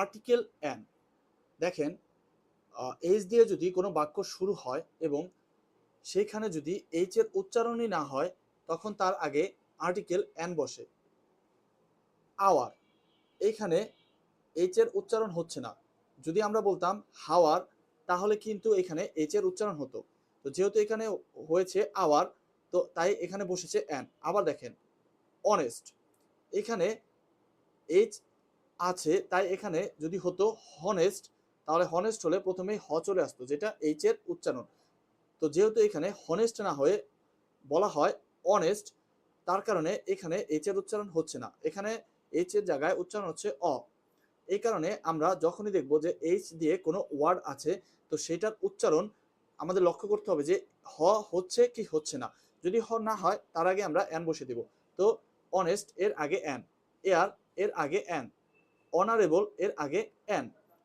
Article an দেখেন H দিয়ে যদি কোনো বাক্য শুরু হয় এবং সেইখানে যদি এইচ এর উচ্চারণই না হয়, তখন তার আগে আর্টিকেল অ্যান বসে। আওয়ার। এইখানে এইচ এর উচ্চারণ হচ্ছে না। যদি আমরা বলতাম হাওয়ার, তাহলে কিন্তু এখানে এইচ এর উচ্চারণ হতো। তো যেহেতু এখানে হয়েছে আওয়ার, তো তাই এখানে বসেছে অ্যান আবার দেখেন অনেস্ট এখানে এইচ আছে, তাই এখানে যদি হতো হনেস্ট তাহলে হনেস্ট হলে প্রথমেই হ চলে আসতো, যেটা এইচ এর উচ্চারণ। তো যেহেতু এখানে হনেস্ট না হয়ে বলা হয় অনেস্ট তার কারণে এখানে এইচ এর উচ্চারণ হচ্ছে না। এখানে এইচ এর জায়গায় উচ্চারণ হচ্ছে অ। এই কারণে আমরা যখনই দেখব যে এইচ দিয়ে কোনো ওয়ার্ড আছে, তো সেটার উচ্চারণ আমাদের লক্ষ্য করতে হবে যে হ হচ্ছে কি হচ্ছে না। যদি হ না হয়, তার আগে আমরা অ্যান বসে দিব। তো অনেস্ট এর আগে অ্যান এয়ার এর আগে অ্যান অনারেবল এর আগে অ্যান